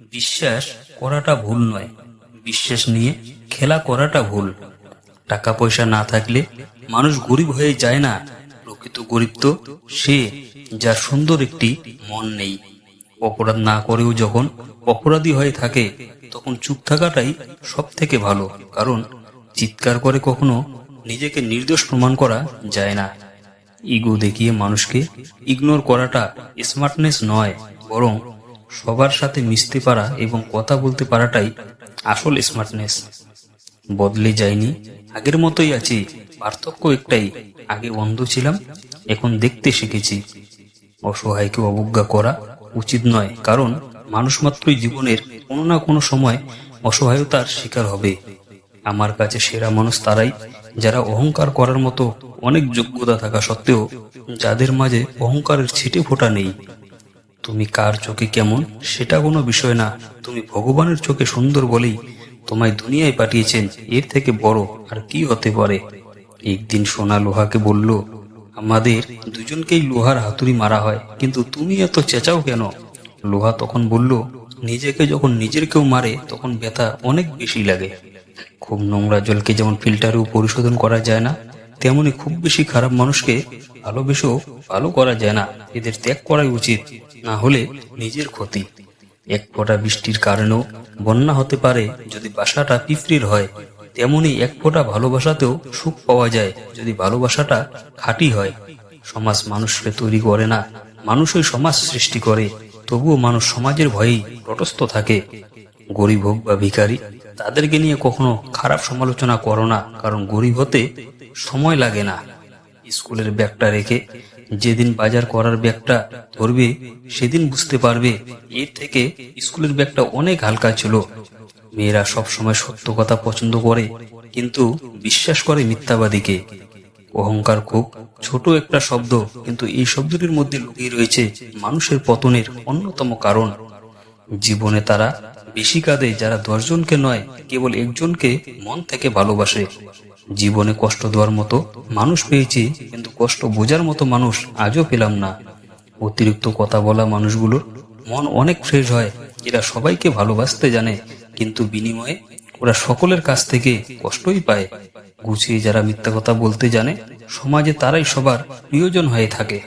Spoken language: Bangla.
বিশ্বাস করাটা ভুল নয়। বিশ্বাস নিয়ে খেলা করাটা ভুল। টাকা পয়সা না থাকলে মানুষ গরিব হয়ে যায় না। প্রকৃত গরিব তো সে যার সুন্দর একটি মন নেই। অপরাধ না করেও যখন অপরাধী হয়ে থাকে, তখন চুপ থাকাটাই সব থেকে ভালো। কারণ চিৎকার করে কখনো নিজেকে নির্দোষ প্রমাণ করা যায় না। ইগো দেখিয়ে মানুষকে ইগনোর করাটা স্মার্টনেস নয়, বরং সবার সাথে মিশতে পারা এবং কথা বলতে পারাটাই আসল স্মার্টনেস বদলে যায়নি। আগের মতোই আছি। পার্থক্য একটাই, আগে অন্ধ ছিলাম, এখন দেখতে শিখেছি। অসহায়কে অবজ্ঞা করা উচিত নয়, কারণ মানুষ মাত্রই জীবনের কোনো না কোনো সময় অসহায়তার শিকার হবে। আমার কাছে সেরা মানুষ তারাই, যারা অহংকার করার মতো অনেক যোগ্যতা থাকা সত্ত্বেও, যাদের মাঝে অহংকারের ছিটে ফোটা নেই। তুমি কার চোখে কেমন? সেটা কোনো বিষয় না। তুমি ভগবানের চোখে সুন্দর বলেই তোমায় দুনিয়ায় পাঠিয়েছেন। এর থেকে বড় আর কি হতে পারে? একদিন সোনা লোহাকে বলল, আমাদের দুজনকেই লোহার হাতুড়ি মারা হয়, কিন্তু তুমি এত চেঁচাও কেন? লোহা তখন বলল, নিজেকে যখন নিজের কেউ মারে, তখন ব্যথা অনেক বেশি লাগে। খুব নোংরা জলকে যেমন ফিল্টারেও পরিশোধন করা যায় না তেমনি খুব বেশি খারাপ মানুষকে ভালোবেসেও ভালো করা যায় না। এদের ত্যাগ করাই উচিত, না হলে নিজের ক্ষতি। এক ফোঁটা বৃষ্টির কারণেও বন্যা হতে পারে, যদি বাসাটা পিঁপড়ির হয়। তেমনি এক ফোঁটা ভালোবাসাতেও সুখ পাওয়া যায়, যদি ভালোবাসাটা খাঁটি হয়। সমাজ মানুষকে তৈরি করে না, মানুষই সমাজ সৃষ্টি করে। তবুও মানুষ সমাজের ভয়েই তটস্থ থাকে। গরিব হোক বা ভিখারি, তাদেরকে নিয়ে কখনো খারাপ সমালোচনা করো না, কারণ গরিব হতে সময় লাগে না। স্কুলের ব্যাগটা রেখে যেদিন বাজার করার ব্যাগটা ধরবে, সেদিন বুঝতে পারবে এর থেকে স্কুলের ব্যাগটা অনেক হালকা ছিল। মেয়েরা সব সময় সত্য কথা পছন্দ করে, কিন্তু বিশ্বাস করে মিথ্যাবাদীকে। অহংকার খুব ছোট একটা শব্দ, কিন্তু এই শব্দটির মধ্যে লুকিয়ে রয়েছে মানুষের পতনের অন্যতম কারণ। জীবনে তারা বেশি কাঁদে যারা দশজনকে নয়, কেবল একজনকে মন থেকে ভালোবাসে। জীবনে কষ্ট দেওয়ার মতো মানুষ পেয়েছি, কিন্তু কষ্ট বোঝার মতো মানুষ আজও পেলাম না। অতিরিক্ত কথা বলা মানুষগুলোর মন অনেক ফ্রেশ হয়, এরা সবাইকে ভালোবাসতে জানে, কিন্তু বিনিময়ে ওরা সকলের কাছ থেকে কষ্টই পায়। গুছিয়ে যারা মিথ্যা কথা বলতে জানে, সমাজে তারাই সবার প্রিয়জন হয়ে থাকে।